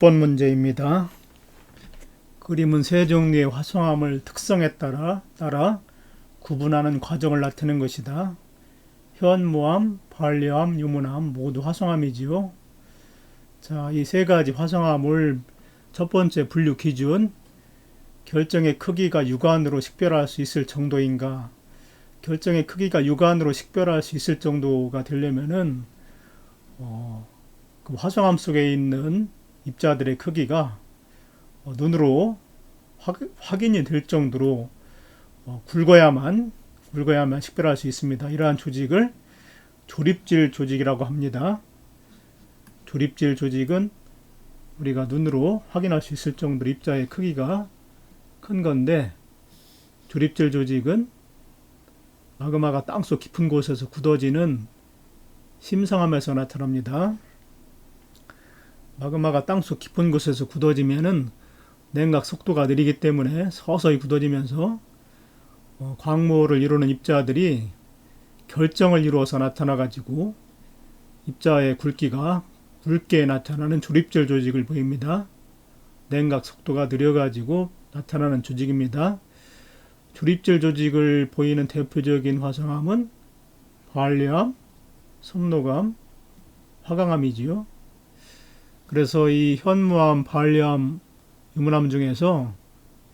번 문제입니다. 그림은 세 종류의 화성암을 특성에 따라 따라 구분하는 과정을 나타내는 것이다. 현무암, 반려암, 유문암 모두 화성암이지요. 자, 이 세 가지 화성암을 첫 번째 분류 기준 결정의 크기가 육안으로 식별할 수 있을 정도인가? 결정의 크기가 육안으로 식별할 수 있을 정도가 되려면은 어, 그 화성암 속에 있는 입자들의 크기가 어, 눈으로 확, 확인이 될 정도로 어, 굵어야만 굵어야만 식별할 수 있습니다. 이러한 조직을 조립질 조직이라고 합니다. 조립질 조직은 우리가 눈으로 확인할 수 있을 정도로 입자의 크기가 큰 건데 조립질 조직은 마그마가 땅속 깊은 곳에서 굳어지는 심성암에서 나타납니다. 마그마가 땅속 깊은 곳에서 굳어지면은 냉각 속도가 느리기 때문에 서서히 굳어지면서 어, 광모를 이루는 입자들이 결정을 이루어서 나타나 가지고 입자의 굵기가 굵게 나타나는 조립질 조직을 보입니다. 냉각 속도가 느려 가지고 나타나는 조직입니다. 조립질 조직을 보이는 대표적인 화성암은 발암, 섬노감, 화강암이지요. 그래서 이 현무암, 발암, 유문암 중에서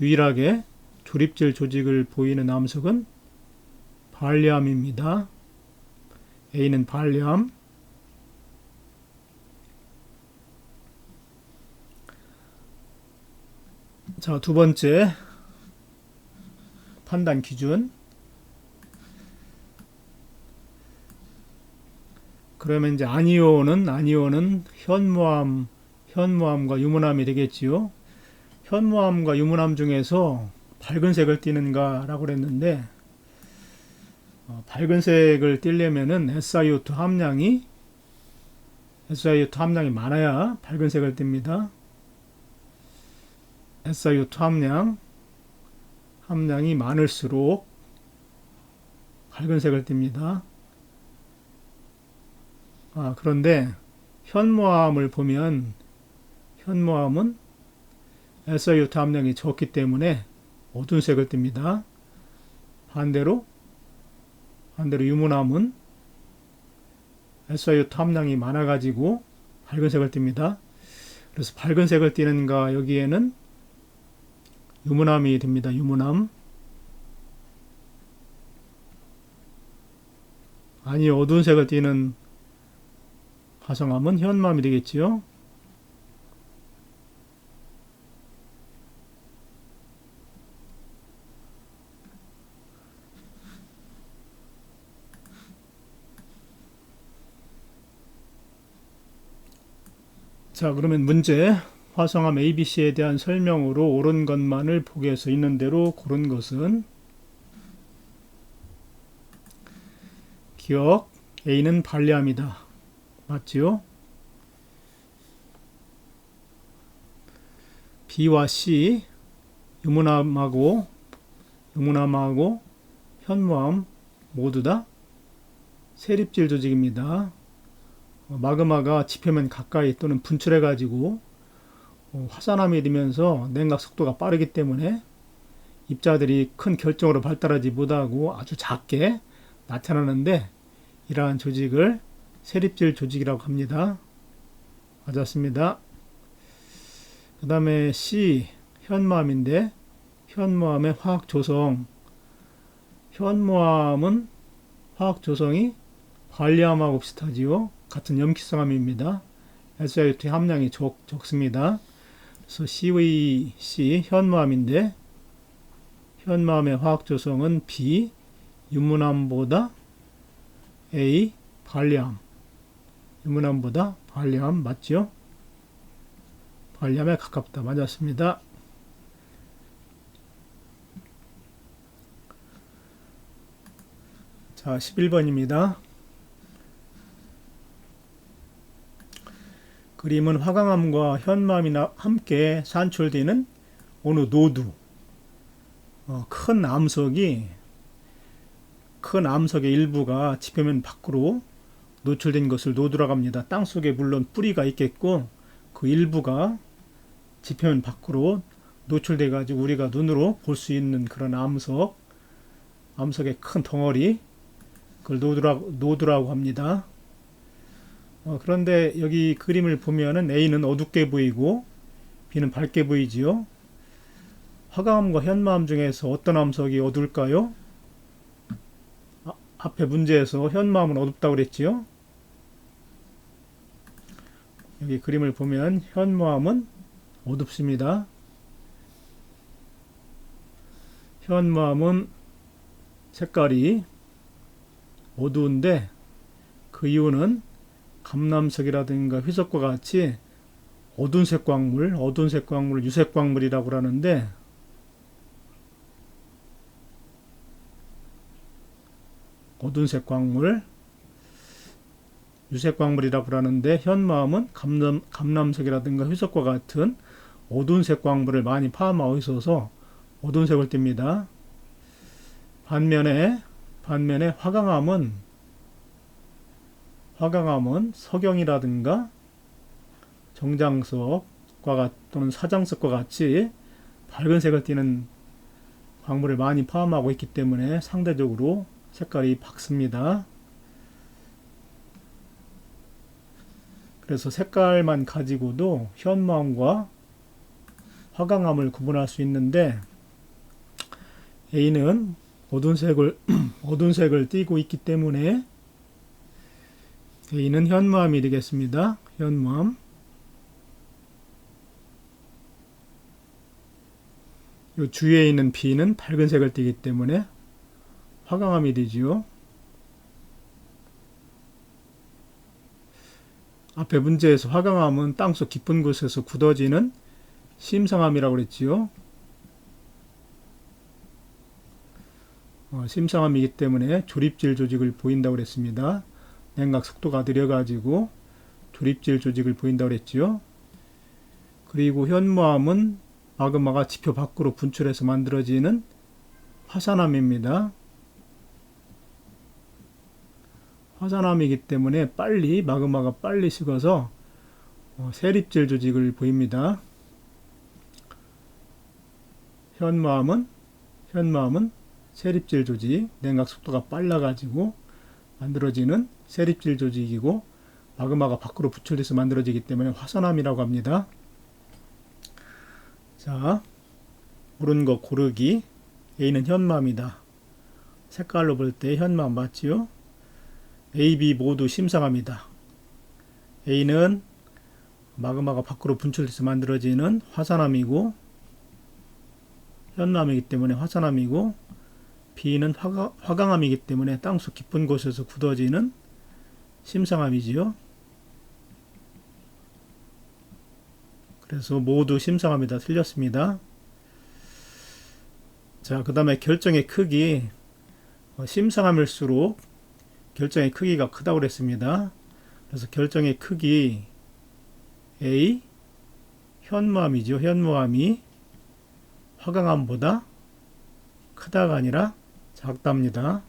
유일하게 조립질 조직을 보이는 암석은 발암입니다. A는 발암, 자, 두 번째 판단 기준. 그러면 이제 아니오는 아니오는 현무암, 현무암과 유문암이 되겠지요. 현무암과 유문암 중에서 밝은 색을 띠는가라고 그랬는데 어, 밝은 색을 띠려면은 SiO2 함량이 SiO2 함량이 많아야 밝은 색을 띱니다. SiO2 함량 함량이 많을수록 밝은 색을 띱니다. 아, 그런데 현무암을 보면 현무암은 SiO2 함량이 적기 때문에 어두운 색을 띱니다. 반대로 반대로 유문암은 SiO2 함량이 많아가지고 밝은 색을 띱니다. 그래서 밝은 색을 띠는가 여기에는 유문암이 됩니다. 유문암. 아니 어두운 색을 띠는 화성암은 현무암이 되겠지요. 자, 그러면 문제. 화성암 ABC에 대한 설명으로 옳은 것만을 보기에서 있는 대로 고른 것은 기억 A는 발레암이다. 맞지요? B와 C 유문암하고 유문암하고 현무암 모두 다 세립질 조직입니다. 어, 마그마가 지표면 가까이 또는 분출해 가지고 어, 화산암이 되면서 냉각 속도가 빠르기 때문에 입자들이 큰 결정으로 발달하지 못하고 아주 작게 나타나는데 이러한 조직을 세립질 조직이라고 합니다. 맞았습니다. 그 다음에 C 현무암인데 현무암의 화학 조성 현무암은 화학 조성이 발리암하고 비슷하지요. 같은 염기성암입니다. SiO2 함량이 적, 적습니다. 그래서 CVC 현무암인데 현무암의 화학 조성은 B 유문암보다 A 발리암 유문암보다 발리암 맞죠? 발리암에 가깝다 맞았습니다. 자 11번입니다. 그림은 화강암과 현무암이 함께 산출되는 어느 노두 어, 큰 암석이 큰 암석의 일부가 지표면 밖으로 노출된 것을 노두라고 합니다. 땅 속에 물론 뿌리가 있겠고 그 일부가 지표면 밖으로 노출돼 가지고 우리가 눈으로 볼 수 있는 그런 암석, 암석의 큰 덩어리, 그걸 노드라고, 노드라고 합니다. 어, 그런데 여기 그림을 보면은 A는 어둡게 보이고 B는 밝게 보이지요. 화강암과 현마암 중에서 어떤 암석이 어두울까요? 아, 앞에 문제에서 현마암은 어둡다고 그랬지요. 여기 그림을 보면 현마암은 어둡습니다. 현마암은 색깔이 어두운데 그 이유는 감남색이라든가 회석과 같이 어두운 색 광물, 어두운 색 광물을 유색 광물이라고 하는데 어두운 색 광물, 유색 광물이라고 하는데 현마음은 감남, 감남색이라든가 회석과 같은 어두운 색 광물을 많이 파악하고 있어서 어두운 색을 띱니다. 반면에 반면에 화강암은 화강암은 석영이라든가 정장석과 또는 사장석과 같이 밝은 색을 띠는 광물을 많이 포함하고 있기 때문에 상대적으로 색깔이 밝습니다. 그래서 색깔만 가지고도 현마음과 화강암을 구분할 수 있는데 A는 어두운 색을 어두운 색을 띠고 있기 때문에 A는 현무암이 되겠습니다. 현무암. 요 주위에 있는 B는 밝은 색을 띠기 때문에 화강암이 되지요. 앞에 문제에서 화강암은 땅속 깊은 곳에서 굳어지는 심상암이라고 그랬지요. 어, 심상암이기 때문에 조립질 조직을 보인다고 그랬습니다. 냉각 속도가 느려가지고 조립질 조직을 보인다고 그랬지요. 그리고 현무암은 마그마가 지표 밖으로 분출해서 만들어지는 화산암입니다. 화산암이기 때문에 빨리 마그마가 빨리 식어서 어, 세립질 조직을 보입니다. 현무암은 현무암은 세립질 조직, 냉각 속도가 빨라가지고 만들어지는 세립질 조직이고 마그마가 밖으로 부출돼서 만들어지기 때문에 화산암이라고 합니다. 자, 옳은 거 고르기. A는 현마입니다. 색깔로 볼 때 현마 맞지요? A, B 모두 심상합니다. A는 마그마가 밖으로 분출돼서 만들어지는 화산암이고 현암이기 때문에 화산암이고 B는 화가, 화강암이기 때문에 땅속 깊은 곳에서 굳어지는 심상암이지요. 그래서 모두 심상암이다 틀렸습니다. 자, 그 다음에 결정의 크기. 어, 심상암일수록 결정의 크기가 크다고 그랬습니다. 그래서 결정의 크기 A 현무암이죠. 현무암이 화강암보다 크다가 아니라 작답니다.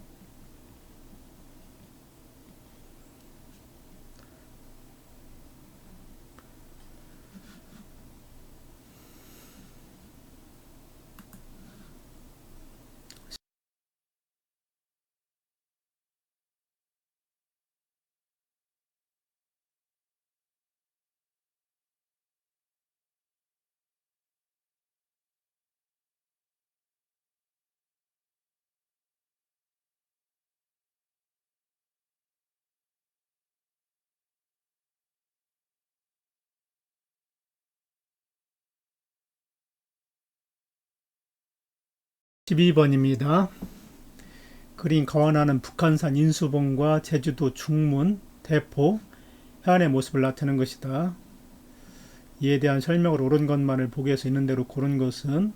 십이 번입니다 그림 가원하는 북한산 인수봉과 제주도 중문, 대포, 해안의 모습을 나타내는 것이다. 이에 대한 설명을 옳은 것만을 보기에서 있는 대로 고른 것은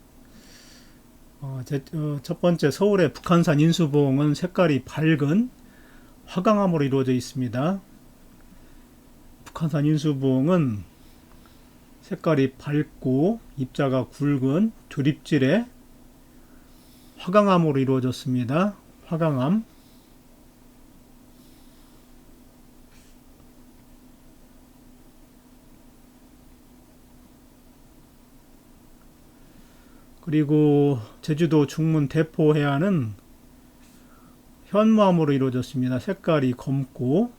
어, 제, 어, 첫 번째 서울의 북한산 인수봉은 색깔이 밝은 화강암으로 이루어져 있습니다. 북한산 인수봉은 색깔이 밝고 입자가 굵은 두립질의 화강암으로 이루어졌습니다. 화강암 그리고 제주도 중문 대포 해안은 현무암으로 이루어졌습니다. 색깔이 검고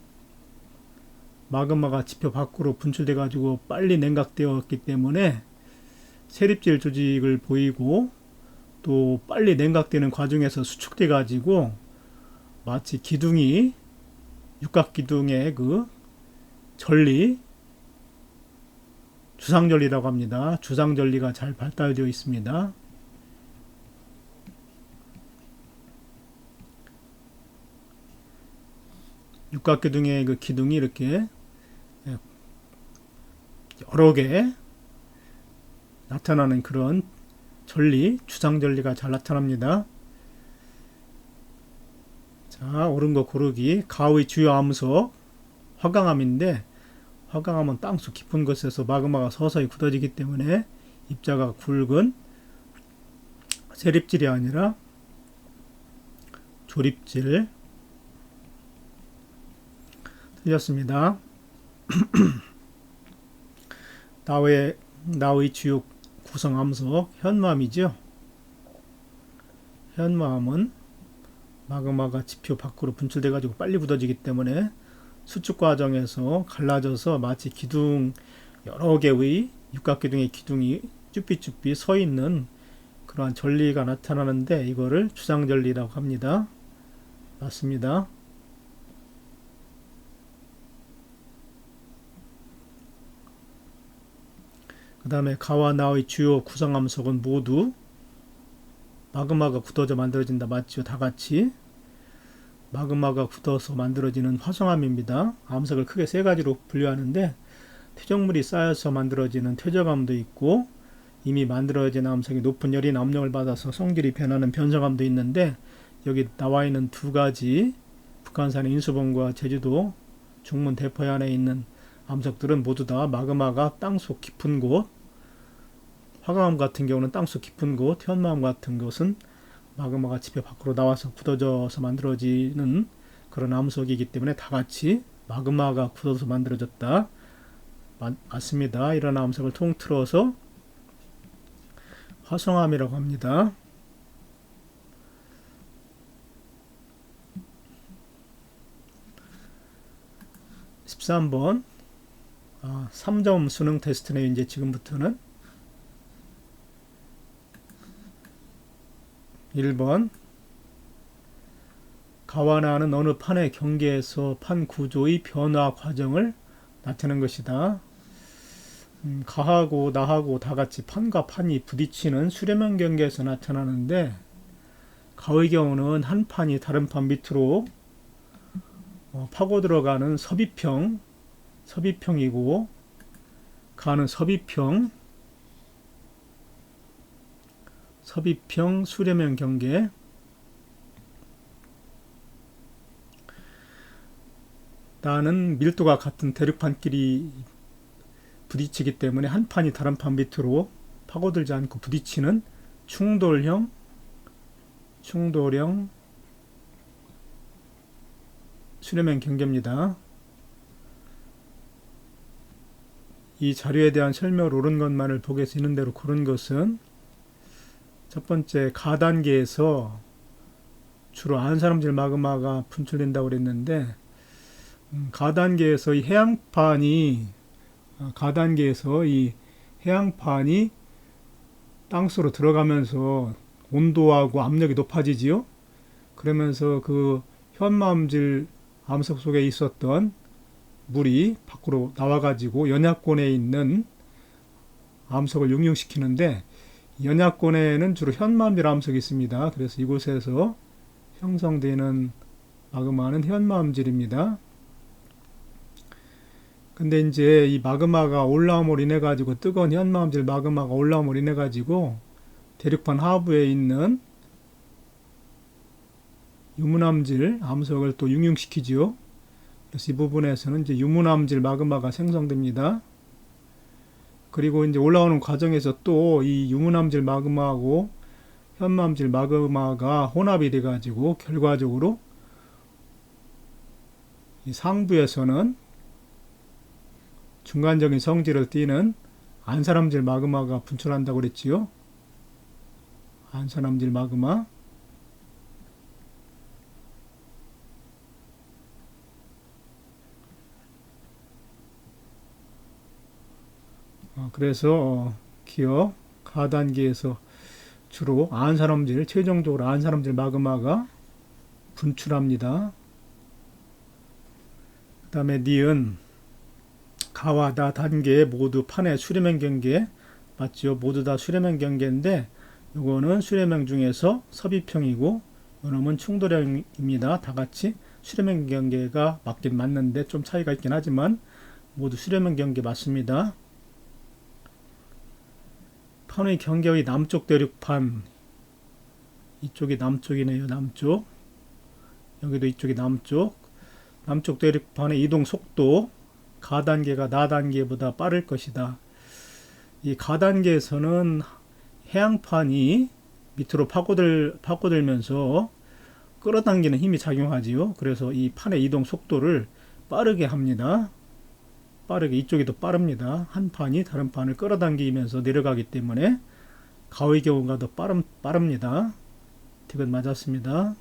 마그마가 지표 밖으로 분출돼 가지고 빨리 냉각되었기 때문에 세립질 조직을 보이고 또 빨리 냉각되는 과정에서 수축돼 가지고 마치 기둥이 육각 기둥의 그 전리 주상전리라고 합니다. 주상전리가 잘 발달되어 있습니다. 육각기둥의 그 기둥이 이렇게 여러 개 나타나는 그런 전리, 주상 전리가 잘 나타납니다. 자, 옳은 거 고르기. 가의 주요 암석, 화강암인데, 화강암은 땅속 깊은 곳에서 마그마가 서서히 굳어지기 때문에 입자가 굵은 세립질이 아니라 조립질. 틀렸습니다. 나의, 나의 주요 구성 암석, 현마암이죠. 현마암은 마그마가 지표 밖으로 분출돼 가지고 빨리 굳어지기 때문에 수축 과정에서 갈라져서 마치 기둥 여러 개의 육각기둥의 기둥이 쭈삐쭈삐 서 있는 그러한 전리가 나타나는데 이거를 주상전리라고 합니다. 맞습니다. 그 다음에 가와 나의 주요 구성암석은 모두 마그마가 굳어져 만들어진다 맞죠? 다 같이 마그마가 굳어서 만들어지는 화성암입니다. 암석을 크게 세 가지로 분류하는데 퇴적물이 쌓여서 만들어지는 퇴적암도 있고 이미 만들어진 암석이 높은 열인 압력을 받아서 성질이 변하는 변성암도 있는데 여기 나와 있는 두 가지 북한산의 인수봉과 제주도 중문 대포 안에 있는 암석들은 모두 다 마그마가 땅속 깊은 곳 화강암 같은 경우는 땅속 깊은 곳 현마암 같은 것은 마그마가 지표 밖으로 나와서 굳어져서 만들어지는 그런 암석이기 때문에 다 같이 마그마가 굳어서 만들어졌다. 맞, 맞습니다. 이런 암석을 통틀어서 화성암이라고 합니다. (13번) 아, 3점 수능 테스트네요. 이제 지금부터는 1번 가와나는 어느 판의 경계에서 판 구조의 변화 과정을 나타낸 것이다. 음, 가하고 나하고 다 같이 판과 판이 부딪히는 수렴형 경계에서 나타나는데 가의 경우는 한 판이 다른 판 밑으로 어, 파고 들어가는 섭입형 섭입형이고 가는 섭입형 섭입형 수렴형 경계 나는 밀도가 같은 대륙판끼리 부딪히기 때문에 한 판이 다른 판 밑으로 파고들지 않고 부딪히는 충돌형 충돌형 수렴형 경계입니다. 이 자료에 대한 설명을 옳은 것만을 보게서 있는 대로 고른 것은 첫 번째 가단계에서 주로 안사람질 마그마가 분출된다고 그랬는데 음, 가단계에서 이 해양판이 아, 가단계에서 이 해양판이 땅속으로 들어가면서 온도하고 압력이 높아지지요. 그러면서 그 현마암질 암석 속에 있었던 물이 밖으로 나와가지고 연약권에 있는 암석을 용융시키는데 연약권에는 주로 현마암질 암석이 있습니다. 그래서 이곳에서 형성되는 마그마는 현마암질입니다. 근데 이제 이 마그마가 올라옴으로 인해 가지고 뜨거운 현마암질 마그마가 올라옴으로 인해 가지고 대륙판 하부에 있는 유문암질 암석을 또 융융시키지요. 그래서 이 부분에서는 이제 유문암질 마그마가 생성됩니다. 그리고 이제 올라오는 과정에서 또 이 유문암질 마그마하고 현마암질 마그마가 혼합이 돼 가지고 결과적으로 이 상부에서는 중간적인 성질을 띠는 안사람질 마그마가 분출한다고 그랬지요. 안산암질 마그마 그래서 어, 기억 가단계에서 주로 안산암질 최종적으로 안산암질 마그마가 분출합니다. 그 다음에 니은 가와 다 단계 모두 판의 수렴형 경계 맞죠? 모두 다 수렴형 경계인데 요거는 수렴형 중에서 섭입형이고 요놈은 충돌형입니다. 다 같이 수렴형 경계가 맞긴 맞는데 좀 차이가 있긴 하지만 모두 수렴형 경계 맞습니다. 판의 경계의 남쪽 대륙판 이쪽이 남쪽이네요. 남쪽 여기도 이쪽이 남쪽 남쪽 대륙판의 이동 속도 가단계가 나단계보다 빠를 것이다. 이 가단계에서는 해양판이 밑으로 파고들 파고들면서 끌어당기는 힘이 작용하지요. 그래서 이 판의 이동 속도를 빠르게 합니다. 빠르게 이쪽이 더 빠릅니다. 한 판이 다른 판을 끌어당기면서 내려가기 때문에 가의 경우가 더 빠름, 빠릅니다. 디귿 맞았습니다.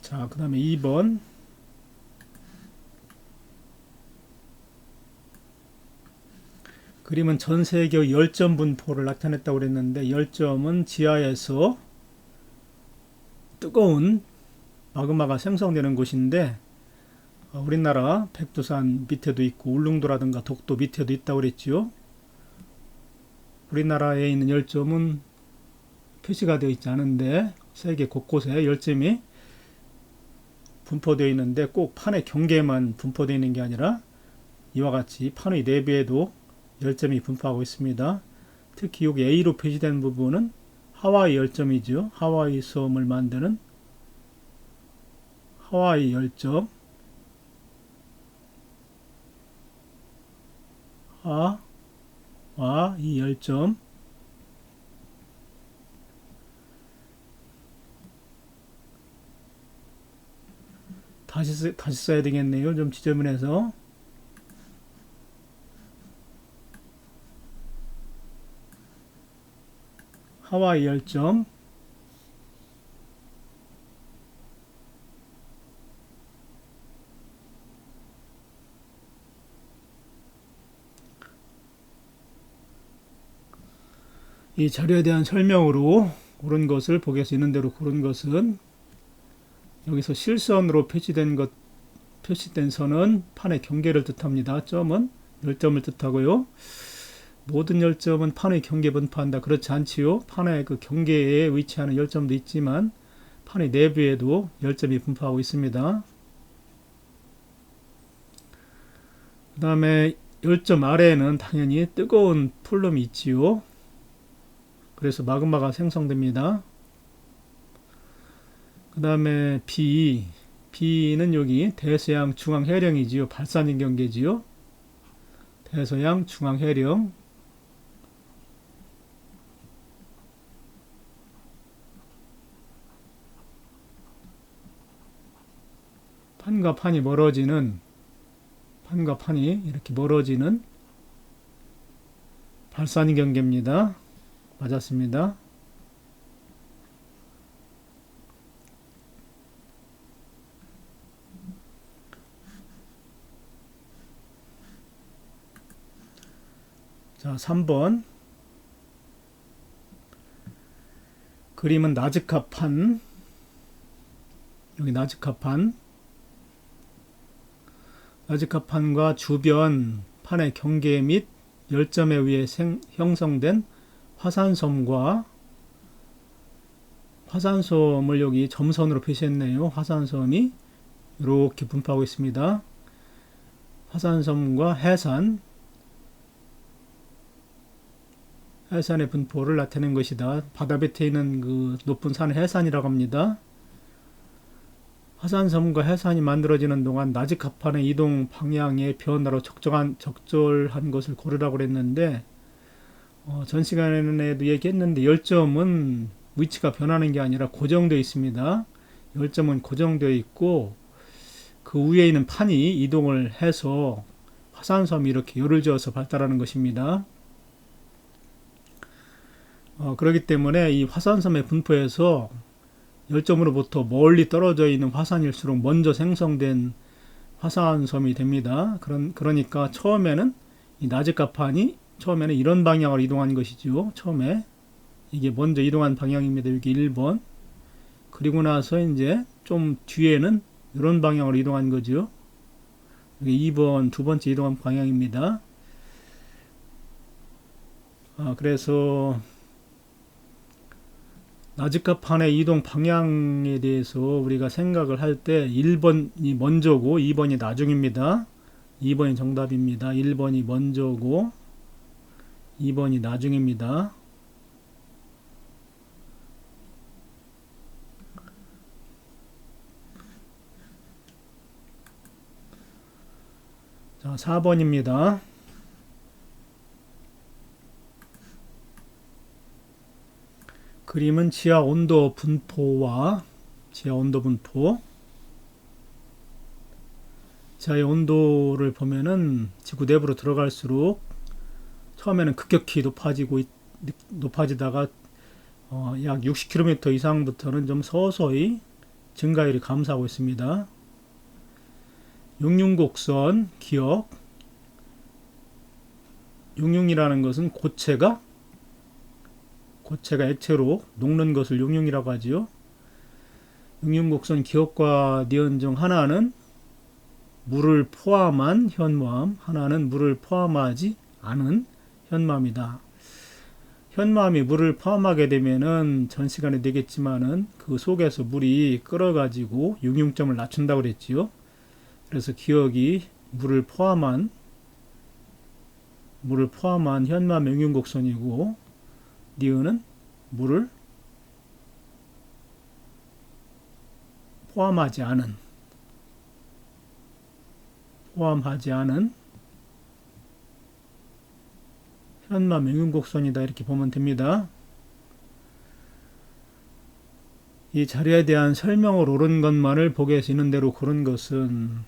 자, 그 다음에 2번. 그림은 전 세계 열점 분포를 나타냈다고 그랬는데 열점은 지하에서 뜨거운 마그마가 생성되는 곳인데 어, 우리나라 백두산 밑에도 있고 울릉도라든가 독도 밑에도 있다고 그랬지요. 우리나라에 있는 열점은 표시가 되어 있지 않은데 세계 곳곳에 열점이 분포되어 있는데 꼭 판의 경계만 분포되어 있는 게 아니라 이와 같이 판의 내부에도 열점이 분포하고 있습니다. 특히 여기 A로 표시된 부분은 하와이 열점이죠. 하와이 섬을 만드는 하와이 열점 하 와 이 열점 다시 쓰, 다시 써야 되겠네요. 좀 지저분해서 하와이 열점 이 자료에 대한 설명으로 옳은 것을 보게서 있는 대로 고른 것은 여기서 실선으로 표시된 것 표시된 선은 판의 경계를 뜻합니다. 점은 열점을 뜻하고요. 모든 열점은 판의 경계 분포한다. 그렇지 않지요. 판의 그 경계에 위치하는 열점도 있지만 판의 내부에도 열점이 분포하고 있습니다. 그 다음에 열점 아래에는 당연히 뜨거운 풀lum이 있지요. 그래서 마그마가 생성됩니다. 그 다음에 B, B는 여기 대서양 중앙 해령이지요. 발산인 경계지요. 대서양 중앙 해령 판과 판이 멀어지는 판과 판이 이렇게 멀어지는 발산인 경계입니다. 맞았습니다. 자, 3번. 그림은 나즈카판. 여기 나즈카판. 나즈카판과 주변 판의 경계 및 열점에 의해 생, 형성된 화산섬과 화산섬을 여기 점선으로 표시했네요. 화산섬이 이렇게 분포하고 있습니다. 화산섬과 해산, 해산의 분포를 나타낸 것이다. 바다 밑에 있는 그 높은 산을 해산이라고 합니다. 화산섬과 해산이 만들어지는 동안 나지카판의 이동 방향의 변화로 적정한 적절한 것을 고르라고 그랬는데 어, 전 시간에도 얘기했는데 열점은 위치가 변하는 게 아니라 고정되어 있습니다. 열점은 고정되어 있고 그 위에 있는 판이 이동을 해서 화산섬이 이렇게 열을 지어서 발달하는 것입니다. 어, 그렇기 때문에 이 화산섬의 분포에서 열점으로부터 멀리 떨어져 있는 화산일수록 먼저 생성된 화산섬이 됩니다. 그런, 그러니까 처음에는 이 나즈카판이 처음에는 이런 방향으로 이동한 것이죠. 처음에 이게 먼저 이동한 방향입니다. 여기 1번. 그리고 나서 이제 좀 뒤에는 이런 방향으로 이동한 거죠. 여기 2번 두 번째 이동한 방향입니다. 아, 그래서 나즈카판의 이동 방향에 대해서 우리가 생각을 할 때 1번이 먼저고 2번이 나중입니다. 2번이 정답입니다. 1번이 먼저고 2번이 나중입니다. 자, 4번입니다. 그림은 지하 온도 분포와 지하 온도 분포 지하의 온도를 보면은 지구 내부로 들어갈수록 처음에는 급격히 높아지고 있- 높아지다가 어, 약 60km 이상부터는 좀 서서히 증가율이 감소하고 있습니다. 용융곡선 기억 용융이라는 것은 고체가 고체가 액체로 녹는 것을 용융이라고 하지요. 용융곡선 기억과 니은 중 하나는 물을 포함한 현무암, 하나는 물을 포함하지 않은 현무암이다. 현무암이 물을 포함하게 되면은 전 시간에 되겠지만은 그 속에서 물이 끓어가지고 용융점을 낮춘다고 그랬지요. 그래서 기억이 물을 포함한 물을 포함한 현무암 용융곡선이고 니은은 물을 포함하지 않은 포함하지 않은 현마 명윤곡선이다 이렇게 보면 됩니다. 이 자료에 대한 설명을 옳은 것만을 보게 되는 대로 고른 것은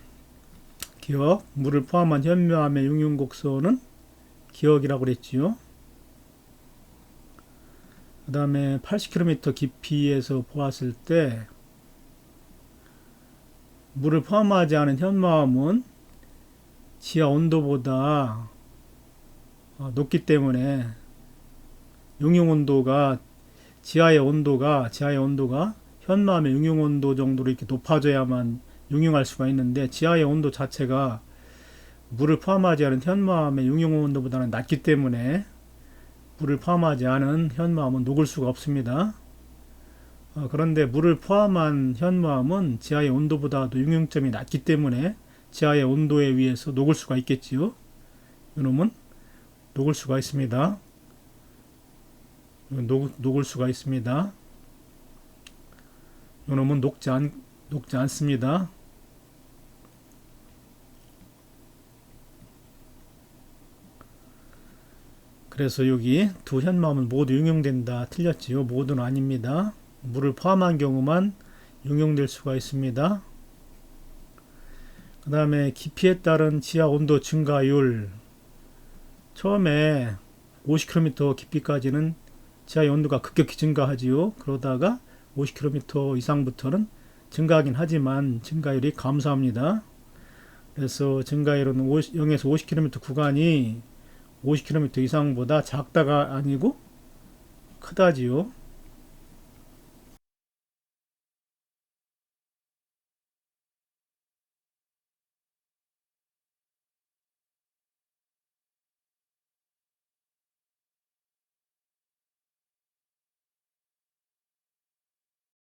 기억, 물을 포함한 현묘함의 용융곡선은 기억이라고 그랬지요. 그 다음에 80km 깊이에서 보았을 때 물을 포함하지 않은 현마암은 지하 온도보다 어, 높기 때문에 용융 온도가 지하의 온도가 지하의 온도가 현마암의 용융 온도 정도로 이렇게 높아져야만 용융할 수가 있는데 지하의 온도 자체가 물을 포함하지 않은 현마암의 용융 온도보다는 낮기 때문에 물을 포함하지 않은 현무암은 녹을 수가 없습니다. 어, 그런데 물을 포함한 현무암은 지하의 온도보다도 용융점이 낮기 때문에 지하의 온도에 의해서 녹을 수가 있겠지요. 이놈은 녹을 수가 있습니다. 녹, 녹을 수가 있습니다. 이놈은 녹지, 않, 녹지 않습니다. 그래서 여기 두 현마음은 모두 용용된다 틀렸지요. 모두는 아닙니다. 물을 포함한 경우만 용용될 수가 있습니다. 그 다음에 깊이에 따른 지하 온도 증가율 처음에 50km 깊이까지는 지하의 온도가 급격히 증가하지요. 그러다가 50km 이상부터는 증가하긴 하지만 증가율이 감소합니다. 그래서 증가율은 50, 0에서 50km 구간이 50km 이상보다 작다가 아니고 크다지요.